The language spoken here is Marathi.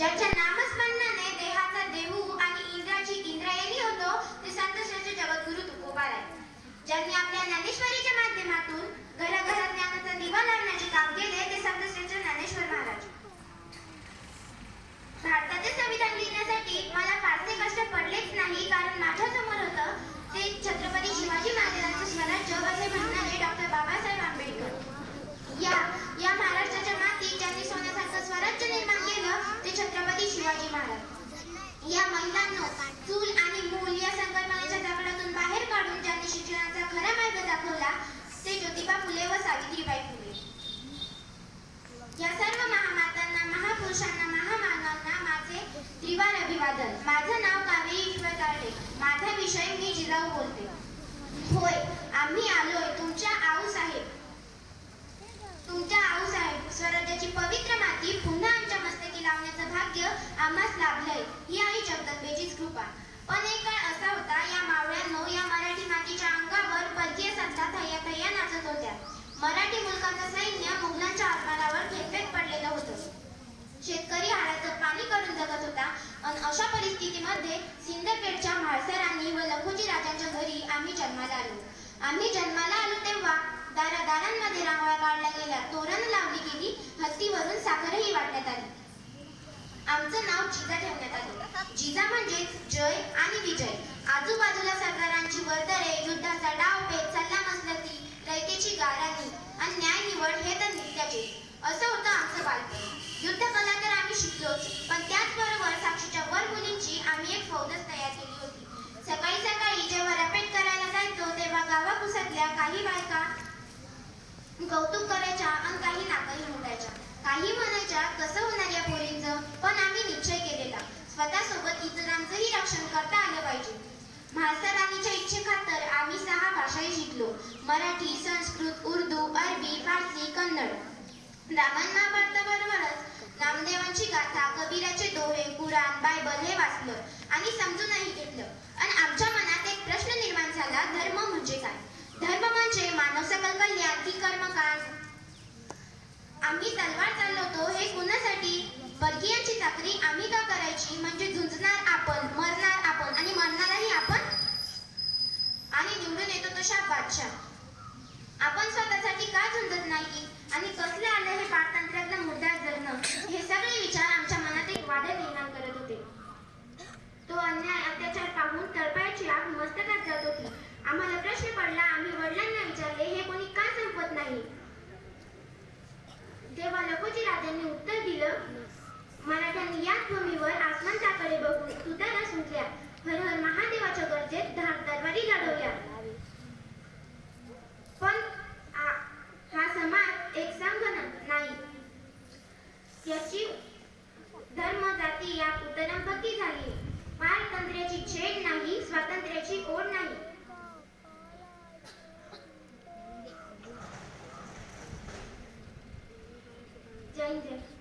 ज्यांच्या नामस्मरणाने देहाचा देहू आणि इंद्राची इंद्रायणी होतो ते संत श्रेष्ठ जगद्गुरु तुकोबा ज्यांनी आपल्या ज्ञानेश्वरीच्या माध्यमातून या महिलांना चूल आणि मूल या संकल्पनेच्या बाहेर काढून ज्यांनी शिक्षणाचा खरा मार्ग दाखवला. ते ज्योतिबा फुले व सावित्रीबाई फुले. या सर्व महामातांना महापुरुषांना महामानवांना माझे त्रिवार अभिवादन. माझं नाव कावेरी ईश्वर माझा विषय मी जिजाऊ बोलते. होय आम्ही आलोय तुमच्या आऊ साहेब आम्हास लाभलंय. ही आई जगदंबेचीच कृपा. पण एक काळ असा होता या मावळ्यांनो या मराठी मातीच्या अंगावर परकीय सत्ता थैया थैया नाचत होत्या. मराठी मुलकाचं सैन्य मुघलांच्या आरमारावर फेकफेक पडलेलं होतं. शेतकरी हाडाचं पाणी करून जगत होता आणि अशा परिस्थितीमध्ये सिंदखेडच्या म्हाळसरांनी व लखोजी राजांच्या घरी आम्ही जन्माला आलो. आम्ही जन्माला आलो तेव्हा दारादारांमध्ये रांगोळ्या आमचं नाव जिजा ठेवण्यात आलं. जिजा म्हणजेच जय आणि विजय. आजूबाजूला सरदारांची वर्दळे युद्धाचा डावपेच सल्ला मसलती रयतेची गाराणी आणि न्याय निवड हे तर नित्याचे. असं होतं आमचं बालपण. युद्ध कला तर आम्ही शिकलोच पण त्याचबरोबर साक्षीच्या वर मुलींची आम्ही एक फौजच तयार केली होती. सकाळी सकाळी जेव्हा रपेट करायला जायचो तेव्हा गावाकुसातल्या काही बायका कौतुक करायच्या आणि काही नाकही मोडायच्या. काही म्हणायच्या कसं होणार या पोरींचं? पण स्वतःसोबत इतरांचंही रक्षण करता आलं पाहिजे. म्हाळसा राणीच्या इच्छेखातर आम्ही सहा भाषाही शिकलो. मराठी संस्कृत उर्दू अरबी फारसी कन्नड. रामायण महाभारताबरोबरच नामदेवांची गाथा कबीराचे दोहे कुराण बायबल हे वाचलं आणि समजूनही घेतलं. आणि आमच्या मनात एक प्रश्न निर्माण झाला धर्म म्हणजे काय? धर्म म्हणजे मानव सकल कल्याण की कर्मकांड? आम्ही तलवार चाललो आम्हाला प्रश्न पडला आम्ही वडिलांना विचारले हे कोणी का संपत नाही? तेव्हा लखोजी राजांनी उत्तर दिलं मराठ्यांनी याच भूमीवर आसमंताकडे बघून 对。